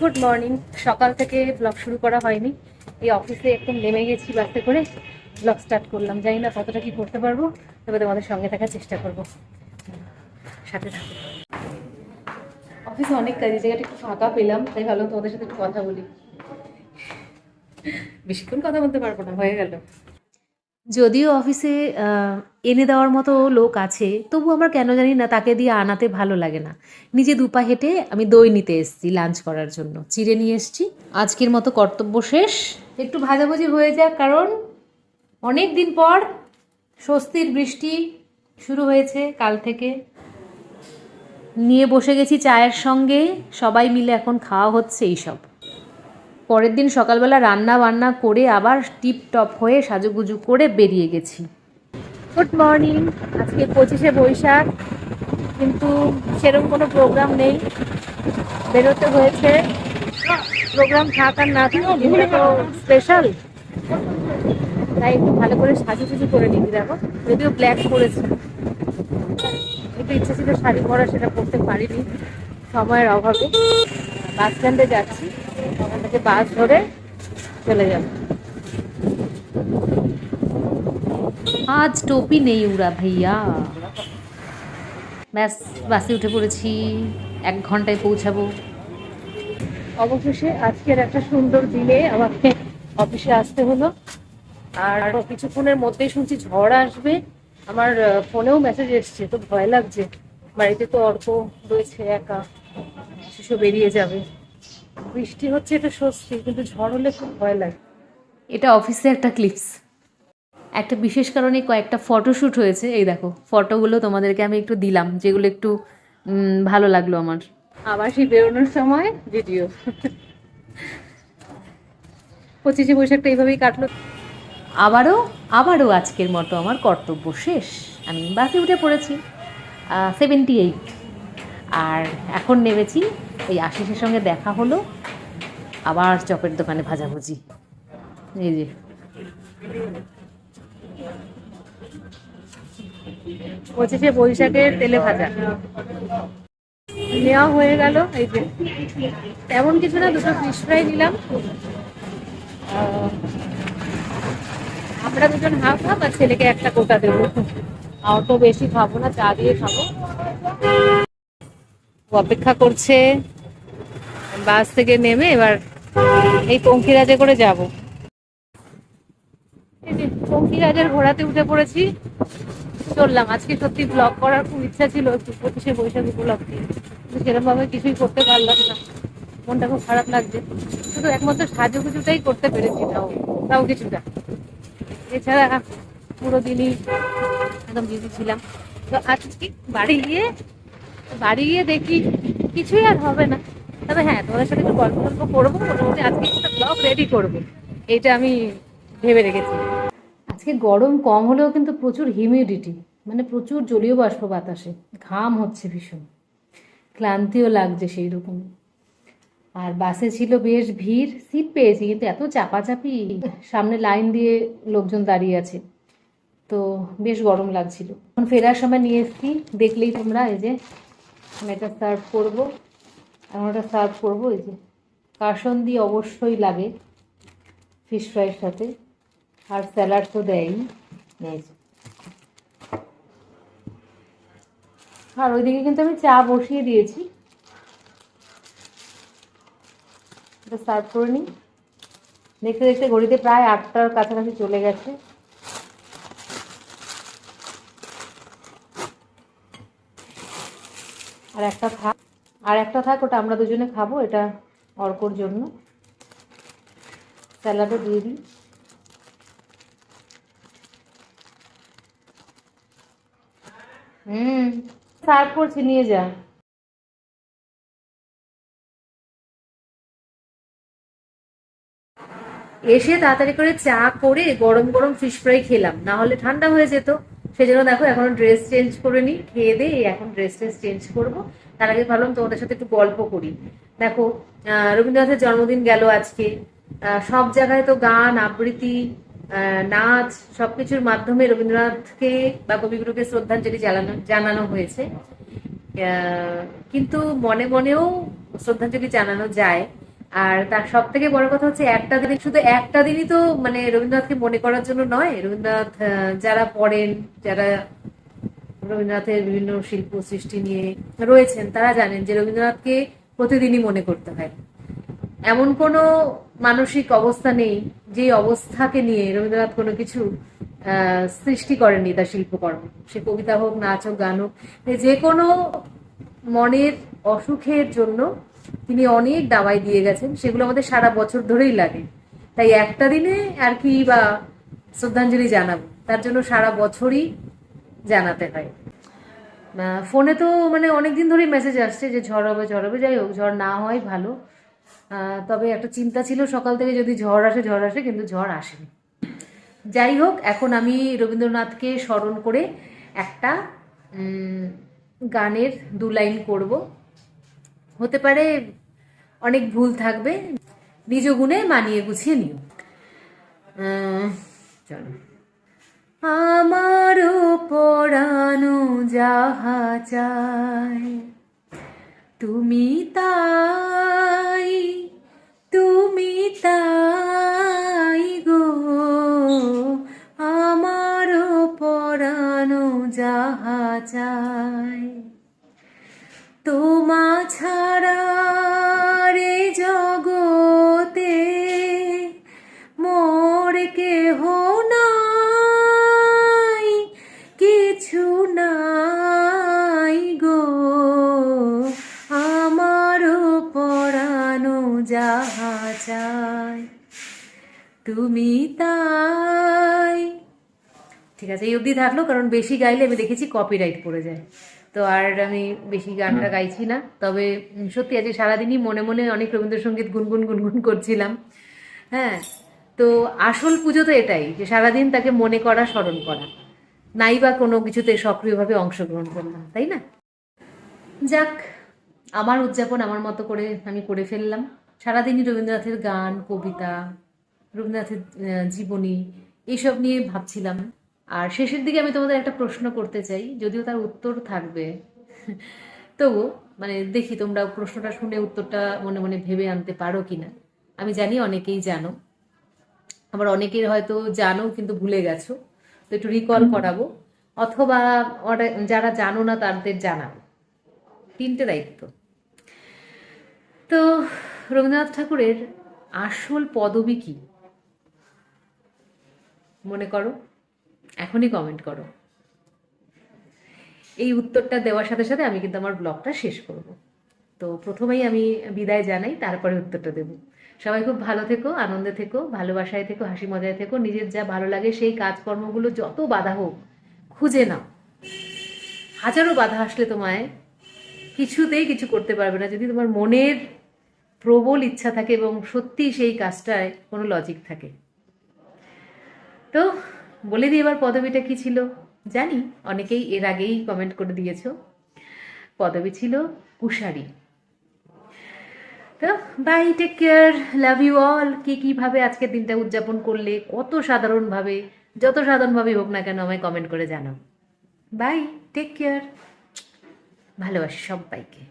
Good morning. সকাল থেকে blog শুরু করা হয়নি। এই অফিসে একদম নেমে গেছি বাসে করে। ব্লগ স্টার্ট করলাম। জানি না কতটা কি করতে পারব। তবে তোমাদের সঙ্গে থাকার চেষ্টা করব। সাথে থাকো। অফিসে অনেক কাজ জায়গাটা একটু ফাঁকা পেলাম, তাই ভাবলাম তোমাদের সাথে একটু কথা বলি। বেশিক্ষণ কথা বলতে পারব না, হয়ে গেল। যদিও অফিসে এনে দেওয়ার মতো লোক আছে, তবু আমার কেন জানি না তাকে দিয়ে আনাতে ভালো লাগে না। নিজে দুপা হেঁটে আমি দই নিতে এসেছি লাঞ্চ করার জন্য। চিড়ে নিয়ে এসেছি। আজকের মতো কর্তব্য শেষ। একটু ভাজাভুজি হয়ে যাক, কারণ অনেক দিন পর স্বস্তির বৃষ্টি শুরু হয়েছে কাল থেকে। নিয়ে বসে গেছি চায়ের সঙ্গে। সবাই মিলে এখন খাওয়া হচ্ছে এইসব। পরের দিন সকালবেলা রান্না বান্না করে আবার টিপ টপ হয়ে সাজুগুজু করে বেরিয়ে গেছি। গুড মর্নিং আজকে পঁচিশে বৈশাখ, কিন্তু সেরকম কোনো প্রোগ্রাম নেই। বেরোতে হয়েছে। প্রোগ্রাম থাক আর না থাক স্পেশাল তাই একটু ভালো করে সাজু সাজুগুজু করে নিবি, দেখো। যদিও ব্ল্যাক পরেছি। একটু ইচ্ছে ছিল শাড়ি পরা, সেটা পরতে পারিনি। সময়ের অভাবে। বাস স্ট্যান্ডে যাচ্ছি। থেকে বাস ধরে চলে যাব। আজ টোপি নেই উড়া ভাইয়া। ব্যাস বাসে উঠে পড়েছি। এক ঘন্টায় পৌঁছাবো। অবশেষে আজকের একটা সুন্দর দিনে আমাকে অফিসে আসতে হলো। আর কিছুক্ষণের মধ্যেই শুনছি ঝড় আসবে। আমার ফোনেও মেসেজ এসছে তো ভয় লাগছে। বাড়িতে তো অর্ক রয়েছে একা শিশু বেরিয়ে যাবে। বৃষ্টি হচ্ছে এটা স্বস্তি কিন্তু ঝড় হলে খুব ভয় লাগে। এটা অফিসে একটা ক্লিপস একটা বিশেষ কারণে কয়েকটা ফটোশ্যুট হয়েছে। এই দেখো ফটোগুলো তোমাদেরকে আমি একটু দিলাম যেগুলো একটু ভালো লাগল আমার। আবার সেই বেরোনোর সময় ভিডিও পঁচিশে বৈশাখটা এইভাবেই কাটলো। আবারও আবারও আজকের মতো আমার কর্তব্য শেষ। আমি বাসে উঠে পড়েছি সেভেন্টি এইট আর এখন নেমেছি এই আশিসের সঙ্গে দেখা হলো। আবার চপের দোকানে ভাজাভুজি। এই যে। পঁচিশে বৈশাখের তেলে ভাজা। নেওয়া হয়ে গেল, এই যে। তেমন কিছু না, দুটো ফিশ ফ্রাই নিলাম। আমরা দুজন হাফ হাফ আর ছেলেকে একটা কোটা দেবো। অত বেশি খাব না, চা দিয়ে খাব। অপেক্ষা করছে। বাস থেকে নেমে এবার এই পঙ্খিরাজে করে যাব। এই যে পঙ্খিরাজের ঘোড়াতে উঠে পড়েছি, চললাম। আজকে সত্যি ব্লগ করার খুব ইচ্ছা ছিল, একটু পঁচিশে বৈশাখ উপলক্ষে। কিন্তু সেরকম ভাবে কিছুই করতে পারলাম না। মনটা খুব খারাপ লাগছে। শুধু একমাত্র সাজুগুজুটাই করতে পেরেছি তাও। তাও কিছুটা। এছাড়া পুরো দিনই একদম বিজি ছিলাম। তো আজকে বাড়ি গিয়ে বাড়ি গিয়ে দেখি কিছুই আর হবে না। তবে হ্যাঁ তোমাদের সাথে একটু গল্প গল্প করব, মোটামুটি আজকে একটা ব্লগ রেডি করব। এটা আমি ভেবে রেখেছি। আজকে গরম কম হলেও কিন্তু প্রচুর হিউমিডিটি মানে প্রচুর জলীয় বাষ্প বাতাসে, ঘাম হচ্ছে ভীষণ। ক্লান্তিও লাগছে সেই রকম আর বাসে ছিল বেশ ভিড় সিট পেয়েছি, কিন্তু এত চাপাচাপি, সামনে লাইন দিয়ে লোকজন দাঁড়িয়ে আছে। তো বেশ গরম লাগছিল। এখন ফেরার সময় নিয়ে এসছি, দেখলেই তোমরা এই যে এটা সার্ভ করব। এখন এটা সার্ভ করব, এই যে কাসন্দি অবশ্যই লাগে ফিশ ফ্রাইয়ের সাথে, আর স্যালাড তো এই যে। আর ওইদিকে কিন্তু আমি চা বসিয়ে দিয়েছি। এটা সার্ভ করে নিই। দেখতে দেখতে ঘড়িতে প্রায় আটটার কাছাকাছি চলে গেছে। আর একটা থাক আর একটা থাক, ওটা আমরা দুজনে খাব, এটা অর্কর জন্য। স্যালাডও দিয়ে দিই। হুম, সার্ভ করছি, নিয়ে যা। এসে তাড়াতাড়ি করে চা করে গরম গরম ফিশ ফ্রাই খেলাম। না হলে ঠান্ডা হয়ে যেত। সেজন্য দেখো, এখন ড্রেস চেঞ্জ করে নিই খেয়ে দিয়ে এখন ড্রেস ট্রেস চেঞ্জ করব। তার আগে ভাবলাম তোমাদের সাথে একটু গল্প করি। দেখো রবীন্দ্রনাথের জন্মদিন গেল আজকে। সব জায়গায় তো গান, আবৃত্তি নাচ, সবকিছুর মাধ্যমে রবীন্দ্রনাথকে বা কবিগুরুকে শ্রদ্ধাঞ্জলি জানানো জানানো হয়েছে। কিন্তু মনে মনেও শ্রদ্ধাঞ্জলি জানানো যায়। আর তার সব থেকে বড় কথা হচ্ছে একটা দিন, শুধু একটা দিনই তো মানে রবীন্দ্রনাথকে মনে করার জন্য নয়। রবীন্দ্রনাথ যারা পড়েন, যারা রবীন্দ্রনাথের বিভিন্ন শিল্প সৃষ্টি নিয়ে রয়েছেন, তারা জানেন যে রবীন্দ্রনাথকে প্রতিদিনই মনে করতে হয়। এমন কোনো মানসিক অবস্থা নেই যে অবস্থাকে নিয়ে রবীন্দ্রনাথ কোনো কিছু সৃষ্টি করেননি তার শিল্পকর্ম। সে কবিতা হোক, নাচ হোক, গান হোক যে কোনো মনের অসুখের জন্য তিনি অনেক দাওয়াই দিয়ে গেছেন, সেগুলো আমাদের সারা বছর ধরেই লাগে। তাই একটা দিনে আর কি বা শ্রদ্ধাঞ্জলি জানাব। তার জন্য সারা বছরই জানাতে হয় ফোনে তো মানে অনেকদিন ধরেই মেসেজ আসছে যে ঝড় হবে ঝড় হবে, যাই হোক, ঝড় না হয় ভালো। তবে একটা চিন্তা ছিল সকাল থেকে যদি ঝড় আসে ঝড় আসে, কিন্তু ঝড় আসেনি। যাই হোক, এখন আমি রবীন্দ্রনাথকে স্মরণ করে একটা গানের দু লাইন করব। হতে পারে অনেক ভুল থাকবে, নিজ গুণে মানিয়ে গুছিয়ে নিও। চলো। আমারও পড়ানো যাহা চায় তুমি তাই তুমি তাই। ঠিক আছে এই অবধি থাকল কারণ বেশি গাইলে আমি দেখেছি কপিরাইট পড়ে যায়। তো আর আমি বেশি গানটা গাইছি না। তবে সত্যি আজকে সারাদিনই মনে মনে অনেক রবীন্দ্রসঙ্গীত গুনগুন গুনগুন করছিলাম। হ্যাঁ তো আসল পুজো তো এটাই যে সারাদিন তাকে মনে করা স্মরণ করা। নাই বা কোনো কিছুতে সক্রিয়ভাবে অংশগ্রহণ করলাম তাই না? যাক আমার উদযাপন আমার মতো করে আমি করে ফেললাম। সারাদিনই রবীন্দ্রনাথের গান কবিতা রবীন্দ্রনাথের জীবনী এইসব নিয়ে ভাবছিলাম। আর শেষের দিকে আমি তোমাদের একটা প্রশ্ন করতে চাই যদিও তার উত্তর থাকবে। তবু মানে দেখি তোমরা প্রশ্নটা শুনে উত্তরটা মনে মনে ভেবে আনতে পারো কিনা। আমি জানি অনেকেই জানো। আবার অনেকের হয়তো জানো কিন্তু ভুলে গেছো। তো একটু রিকল করাবো। অথবা যারা জানো না তাদের জানাব। তিনটে দায়িত্ব। তো রবীন্দ্রনাথ ঠাকুরের আসল পদবী কি? মনে করো? এখনই কমেন্ট করো। এই উত্তরটা দেওয়ার সাথে সাথে আমি কিন্তু আমার ব্লগটা শেষ করব। তো প্রথমেই আমি বিদায় জানাই, তারপরে উত্তরটা দেব। সবাই খুব ভালো থেকো, আনন্দে থেকো, ভালোবাসায় থেকো, হাসি মজায় থেকো, নিজের যা ভালো লাগে সেই কাজকর্মগুলো যত বাধা হোক, খুঁজে নাও। হাজারো বাধা আসলে তোমায় কিছুতেই কিছু করতে পারবে না। যদি তোমার মনের প্রবল ইচ্ছা থাকে এবং সত্যি সেই কাজটায় কোনো লজিক থাকে। তো বলে দিই এবার পদবিটা কি ছিল? জানি, অনেকেই এর আগেই কমেন্ট করে দিয়েছ। পদবি ছিল কুশারি তো bye take care love you all কি কীভাবে আজকের দিনটা উদযাপন করলে, কত সাধারণভাবে, যত সাধারণভাবে হোক না কেন আমায় কমেন্ট করে জানাও। বাই টেক কেয়ার ভালোবাসি সবাইকে।